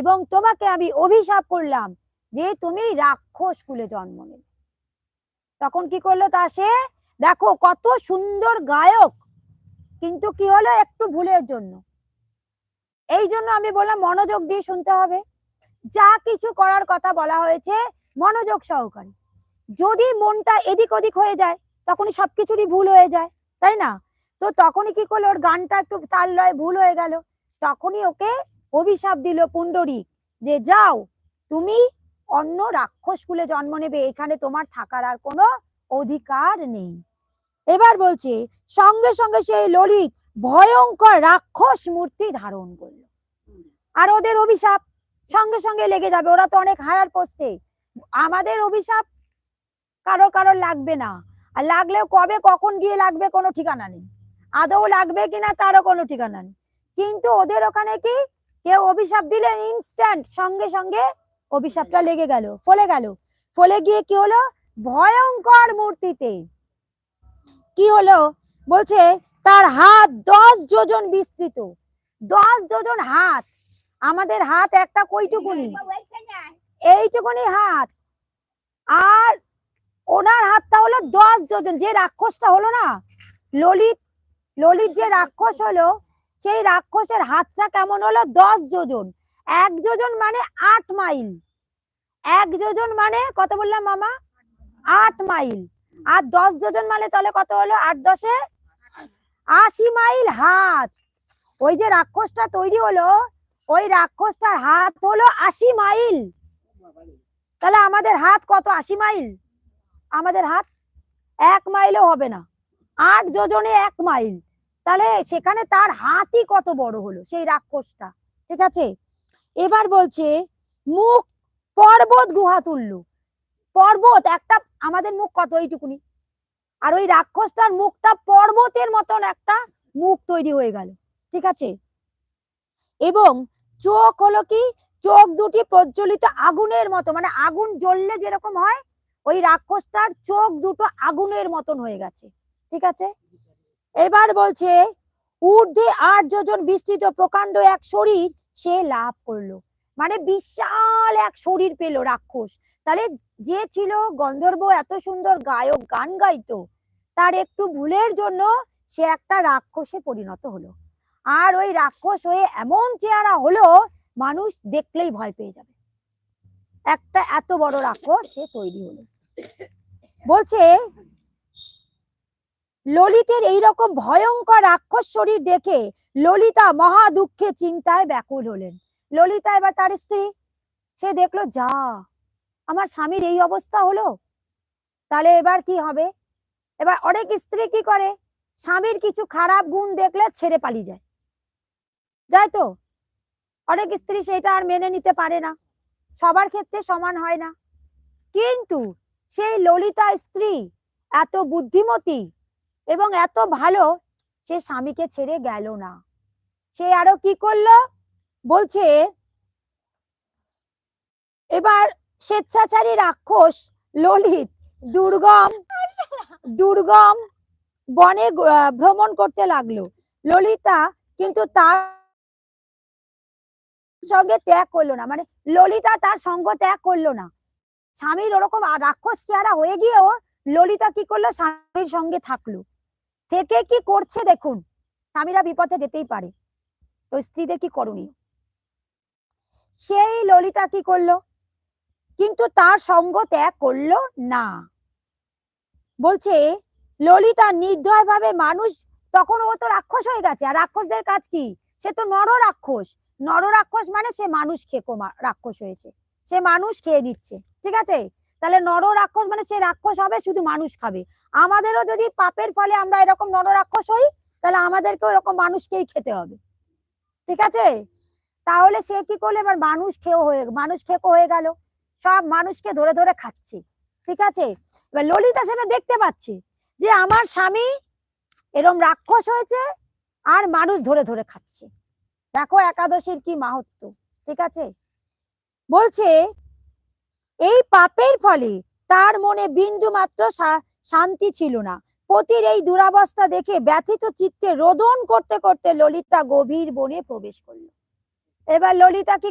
এবং তোমাকে আমি অভিশাপ করলাম যে তুমি রাক্ষস কুলে জন্ম নেবে। তখন কি করল তা সে? দেখো কত সুন্দর গায়ক, কিন্তু কি হলো একটু ভুলের জন্য। এই জন্য আমি বললাম, মনোযোগ দিয়ে শুনতে হবে। যা কিছু করার কথা বলা হয়েছে, মনোযোগ সহকারে। যদি মনটা এদিক ওদিক হয়ে যায়, তখনই সবকিছুরই ভুল হয়ে যায়, তাই না? তো তখনই কি করল, ওর গানটা একটু তাল লয় ভুল হয়ে গেল। তখনই ওকে অভিশাপ দিল পুণ্ডরীক যে, যাও, তুমি অন্য রাক্ষস কুলে জন্ম নেবে, এখানে তোমার থাকার আর কোনো অধিকার নেই। এবার বলছে, সঙ্গে সঙ্গে সেই ললিত ভয়ঙ্কর রাক্ষস মূর্তি ধারণ করল। আর ওদের অভিশাপ সঙ্গে সঙ্গে লেগে যাবে, ওরা তো অনেক হায়ার পোস্টে। আমাদের অভিশাপ কারও কারও লাগবে না। আর লাগলেও কবে, কখন গিয়ে লাগবে কোনো ঠিকানা নেই। আদৌ লাগবে কিনা তারও কোনো ঠিকানা নেই। কিন্তু ওদের ওখানে কি কেউ অভিশাপ দিলে ইনস্ট্যান্ট সঙ্গে সঙ্গে অভিশাপটা লেগে গেল, ফলে গেল। ফলে গিয়ে কি হলো? ভয়ঙ্কর মূর্তিতে। কি হলো? বলছে, তার হাত দশ যোজন বিস্তৃত। দশ যোজন হাত। আমাদের হাত একটা কইটুকুনি। এইটুকুনি হাত। আর ওনার হাতটা হলো দশ যোজন। যে রাক্ষসটা হলো না, ললিত ললিত যে রাক্ষস হলো সেই রাক্ষসের হাতটা কেমন হলো? দশ যোজন। এক যোজন মানে আট মাইল। এক যোজন মানে কত বললাম মামা? আট মাইল। আর দশ যোজন মানে তাহলে কত হলো? আট দশে আশি মাইল হাত। ওই যে রাক্ষসটা তৈরি হলো, ওই রাক্ষসটার হাত হলো আশি মাইল। তাহলে আমাদের হাত কত? আশি মাইল? আমাদের হাত এক মাইলও হবে না। আট যোজনে এক মাইল। তাহলে সেখানে তার হাতই কত বড় হলো, সেই রাক্ষসটা, ঠিক আছে? এবার বলছে, মুখ পর্বত গুহা তুলল। পর্বত একটা, আমাদের মুখ কত, এইটুকুনি? আর ওই রাক্ষসটার মুখটা পর্বতের মতন একটা মুখ তৈরি হয়ে গেল, ঠিক আছে? এবং চোখ হলো কি, চোখ দুটি প্রজ্বলিত আগুনের মতো মানে আগুন জ্বললে যেরকম হয়, ওই রাক্ষসটার চোখ দুটো আগুনের মতন হয়ে গেছে, ঠিক আছে? এবার বলছে, ঊর্ধ্বে আট যোজন বিস্তৃত প্রকাণ্ড এক শরীর সে লাভ করল। মানে বিশাল এক শরীর পেল রাক্ষস। তাহলে যে ছিল গন্ধর্ব এত সুন্দর গায়ক, গান গাইতো, তার একটু ভুলের জন্য সে একটা রাক্ষসে পরিণত হলো। আর ওই রাক্ষস হয়ে এমন চেহারা হলো, মানুষ দেখলেই ভয় পেয়ে যাবে। একটা এত বড় রাক্ষস সে তৈরি হলো। বলছে ললিতের এইরকম ভয়ঙ্কর রাক্ষস শরীর দেখে ললিতা মহা দুঃখে চিন্তায় ব্যাকুল হলেন। ললিতা এবার তার স্ত্রী, সে দেখল, যা, আমার স্বামীর এই অবস্থা হলো? তাহলে এবার কি হবে? এবার অনেক স্ত্রী কি করে? স্বামীর কিছু খারাপ গুণ দেখলে ছেড়ে পালিয়ে যায়। যাই তো, অনেক স্ত্রী সেটা আর মেনে নিতে পারে না। সবার ক্ষেত্রে সমান হয় না। কিন্তু সেই ললিতা স্ত্রী এত বুদ্ধিমতী এবং এত ভালো সে স্বামীকে ছেড়ে গেল না। সে আরও কি করল? বলছে, এবার স্বেচ্ছাচারী রাক্ষস, ললিত, দুর্গম দুর্গম বনে ভ্রমণ করতে লাগল। ললিতা কিন্তু তার সঙ্গে ত্যাগ করল না। মানে ললিতা তার সঙ্গ ত্যাগ করল না। স্বামীর ওরকম রাক্ষস চেহারা হয়ে গিয়েও ললিতা কি করল? স্বামীর সঙ্গে থাকল। থেকে কি করছে দেখুন, স্বামীরা বিপথে যেতেই পারে, তো স্ত্রীদের কি করণীয়? সেই ললিতা কি করল? কিন্তু তার সঙ্গ ত্যাগ করল না। বলছে, ললিতা নির্দয় ভাবে মানুষ, তখন ও তো রাক্ষস হয়ে গেছে, আর রাক্ষসদের কাজ কি? সে তো নর রাক্ষস নর রাক্ষস মানে সে মানুষ মা- রাক্ষস হয়েছে, সে মানুষ খেয়ে নিচ্ছে, ঠিক আছে? তাহলে নর রাক্ষস মানে সে রাক্ষস হবে, শুধু মানুষ খাবে। আমাদেরও যদি পাপের ফলে আমরা এরকম নর রাক্ষস হই, তাহলে আমাদেরকেও এরকম মানুষকেই খেতে হবে। ঠিক আছে? তাহলে সে কি করল? এবার মানুষ খেয়েও হয়ে, মানুষ খেকো হয়ে গেল। সব মানুষকে ধরে ধরে খাচ্ছে। ঠিক আছে? এবার ললিতা সেটা দেখতে পাচ্ছে যে আমার স্বামী এরম রাক্ষস হয়েছে আর মানুষ ধরে ধরে খাচ্ছে। দেখো একাদশীর কি মাহাত্ম ঠিক আছে? বলছে এই পাপের ফলে তার মনে বিন্দু মাত্র শান্তি ছিল না। পতির এই দুরাবস্থা দেখে ব্যথিত চিত্তে রোদন করতে করতে ললিতা গভীর বনে প্রবেশ করল। এবার ললিতা কি